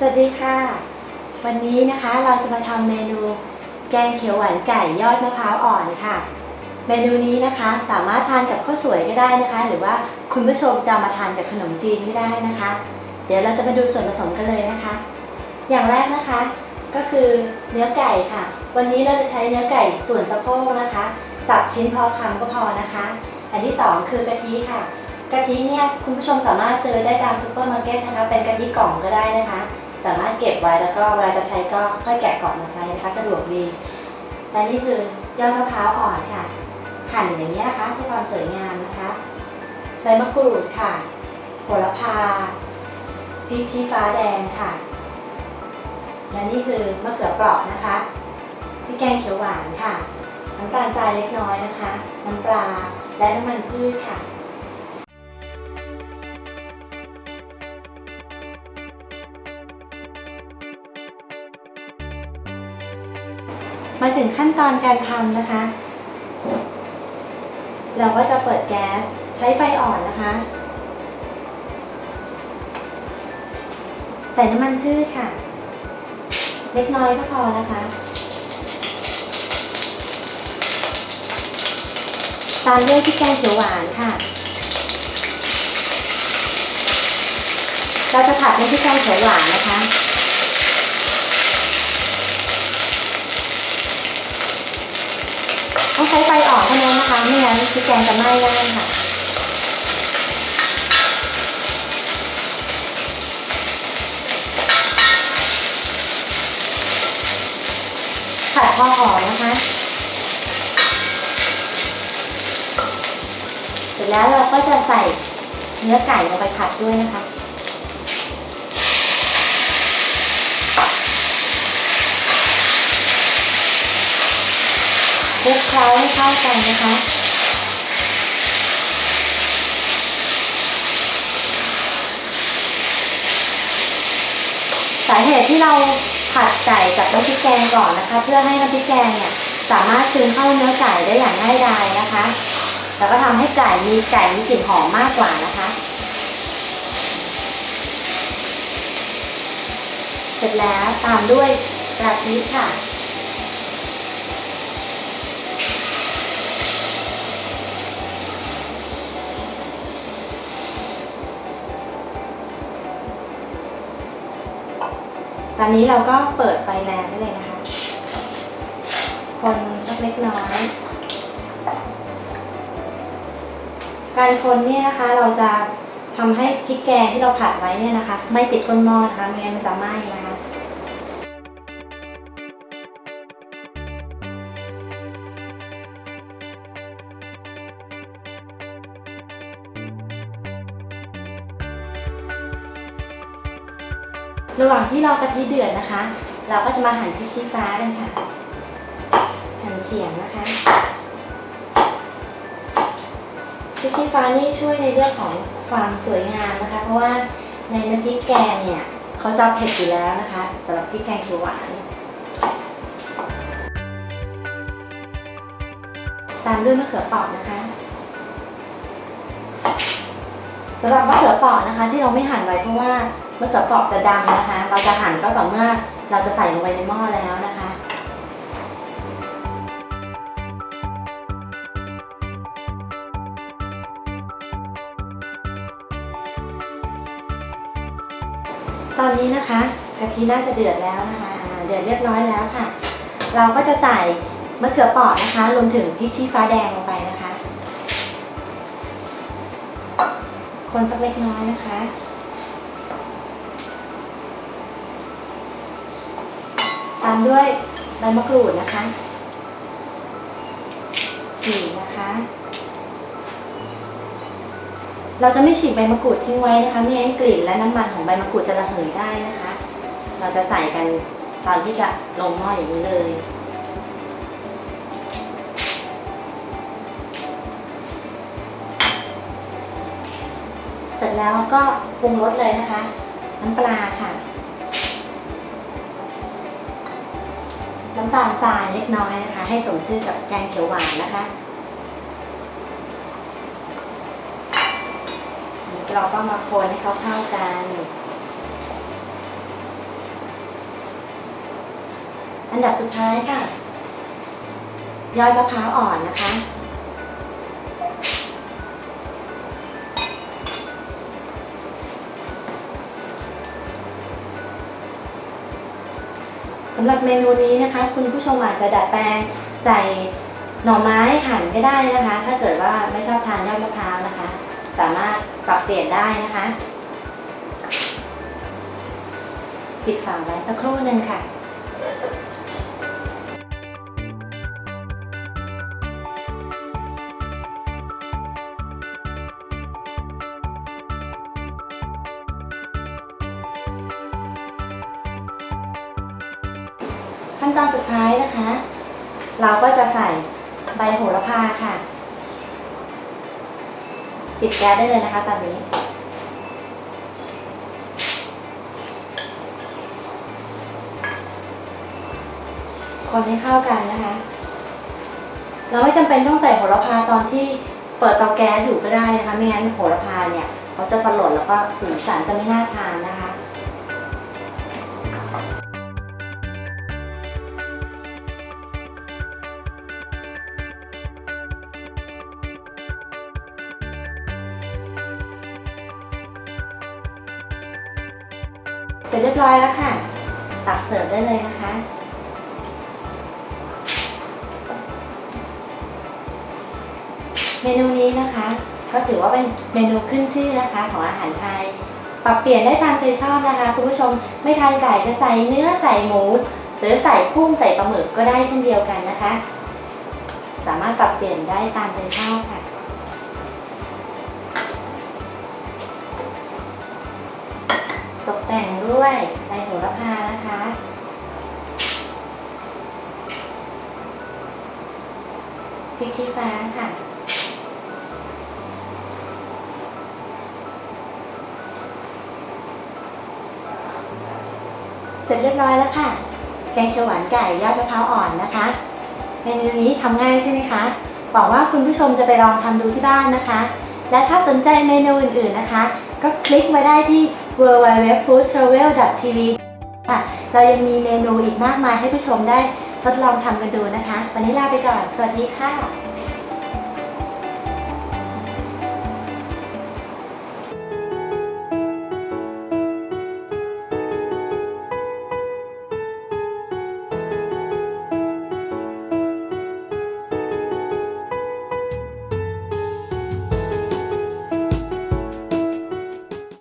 สวัสดีค่ะ วันนี้นะคะเราจะมาทำเมนูแกงเขียวหวานไก่ยอดมะพร้าวอ่อนค่ะ เมนูนี้นะคะสามารถทานกับข้าวสวยก็ได้นะคะ หรือว่าคุณผู้ชมจะมาทานกับขนมจีนก็ได้นะคะ เดี๋ยวเราจะมาดูส่วนผสมกันเลยนะคะ อย่างแรกนะคะ ก็คือเนื้อไก่ค่ะ วันนี้เราจะใช้เนื้อไก่ส่วนสะโพกนะคะ สับชิ้นพอคำก็พอนะคะ อันที่สองคือกะทิค่ะกะทิเนี่ยคุณผู้ชมสามารถซื้อได้ตามซูเปอร์มาร์เก็ตนะคะ เป็นกะทิกล่องก็ได้นะคะ สามารถเก็บไว้แล้วก็เวลาจะใช้ก็ค่อยแกะกล่องมาใช้นะคะสะดวกดีและนี่คือยอดมะพร้าวอ่อนค่ะ หั่นอย่างนี้นะคะเพื่อความสวยงามนะคะใบมะกรูดค่ะโหระพาพริกชี้ฟ้าแดงค่ะ และนี่คือมะเขือเปราะนะคะพริกแกงเขียวหวานค่ะน้ำตาลทรายเล็กน้อยนะคะ น้ำปลาและน้ำมันพืชค่ะ มาถึงขั้นตอนการทำนะคะ เราก็จะเปิดแก๊สใช้ไฟอ่อนนะคะ ใส่น้ำมันพืชค่ะ เล็กน้อยก็พอนะคะ ตามด้วยพริกแกงเขียวหวานค่ะ เราจะผัดในพริกแกงเขียวหวานนะคะ ต้องใช้ไฟอ่อนเท่านั้นนะคะ ไม่งั้นพริกแกงจะไหม้ได้ค่ะผัดพอหอมนะคะ เสร็จแล้วเราก็จะใส่เนื้อไก่ลงไปผัดด้วยนะคะ ลุกเคล้าให้เข้ากันนะคะสาเหตุที่เราผัดไก่กับน้ำพริกแกงก่อนนะคะ เพื่อให้น้ำพริกแกงเนี่ยสามารถซึมเข้าเนื้อไก่ได้อย่างง่ายดายนะคะ แล้วก็ทำให้ไก่มีไก่มีกลิ่นหอมมากกว่านะคะ เสร็จแล้วตามด้วยกะทิค่ะ ตอนนี้เราก็เปิดไฟแรงได้เลยนะคะ คนสักเล็กน้อย การคนเนี่ยนะคะเราจะทำให้พริกแกงที่เราผัดไว้เนี่ยนะคะ ไม่ติดก้นหม้อนะคะไม่งั้นมันจะไหม้นะคะ ระหว่างที่เรากะทิเดือดนะคะ เราก็จะมาหั่นพริกชี้ฟ้ากันค่ะ หั่นเฉียงนะคะพริกชี้ฟ้านี่ช่วยในเรื่องของความสวยงามนะคะ เพราะว่าในน้ำพริกแกงเนี่ยเขาจะเผ็ดอยู่แล้วนะคะสำหรับพริกแกงเขียวหวาน ตามด้วยมะเขือเปราะนะคะสำหรับมะเขือเปราะนะคะ ที่เราไม่หั่นไว้เพราะว่า มะเขือเปราะจะดำนะคะ เราจะหั่นก็ต่อเมื่อเราจะใส่ลงไปในหม้อแล้วนะคะ ตอนนี้นะคะกะทิน่าจะเดือดแล้วนะคะเดือดเรียบร้อยแล้วค่ะ เราก็จะใส่มะเขือเปราะนะคะรวมถึงพริกชี้ฟ้าแดงลงไปนะคะ คนสักเล็กน้อยนะคะามด้วยใบมะกรูดนะคะฉีกนะคะ เราจะไม่ฉีกใบมะกรูดทิ้งไว้นะคะไม่งั้นกลิ่นและน้ำมันของใบมะกรูดจะระเหยได้นะคะ เราจะใส่กันตอนที่จะลงหม้ออย่างนี้เลยเสร็จแล้วก็ปรุงรสเลยนะคะ น้ำปลาค่ะำตาลทรายเล็กน้อยนะคะ ให้สมชื่อกับแกงเขียวหวานนะคะเราก็มาคนให้เขาเข้ากัน อันดับสุดท้ายค่ะ ย้อยมะพร้าวอ่อนนะคะ สำหรับเมนูนี้นะคะ คุณผู้ชมอาจจะดัดแปลงใส่หน่อไม้หั่นก็ได้นะคะ ถ้าเกิดว่าไม่ชอบทานยอดมะพร้าวนะคะ สามารถปรับเปลี่ยนได้นะคะ ปิดฝาไว้สักครู่หนึ่งค่ะ ขั้นตอนสุดท้ายนะคะ เราก็จะใส่ใบโหระพาค่ะ ปิดแก๊สได้เลยนะคะตอนนี้ คนให้เข้ากันนะคะ เราไม่จำเป็นต้องใส่โหระพาตอนที่เปิดเตาแก๊สอยู่ก็ได้นะคะ ไม่งั้นโหระพาเนี่ยเขาจะสลดแล้วก็สีสันจะไม่น่าทานนะคะ เสร็จเรียบร้อยแล้วค่ะ ตักเสิร์ฟได้เลยนะคะ เมนูนี้นะคะ ก็ถือว่าเป็นเมนูขึ้นชื่อนะคะ ของอาหารไทย ปรับเปลี่ยนได้ตามใจชอบนะคะ คุณผู้ชมไม่ทานไก่จะใส่เนื้อใส่หมู หรือใส่กุ้งใส่ปลาหมึกก็ได้เช่นเดียวกันนะคะ สามารถปรับเปลี่ยนได้ตามใจชอบค่ะ แต่งด้วยใบโหระพานะคะ พริกชี้ฟ้าค่ะ เสร็จเรียบร้อยแล้วค่ะ แกงเขียวหวานไก่ยอดมะพร้าวอ่อนนะคะเมนูนี้ทำง่ายใช่ไหมคะหวังว่าคุณผู้ชมจะไปลองทำดูที่บ้านนะคะ และถ้าสนใจเมนูอื่นๆนะคะ ก็คลิกมาได้ที่ www.foodtravel.tv ค่ะเรายังมีเมนูอีกมากมายให้ผู้ชมได้ทดลองทำกันดูนะคะ วันนี้ลาไปก่อน สวัสดีค่ะ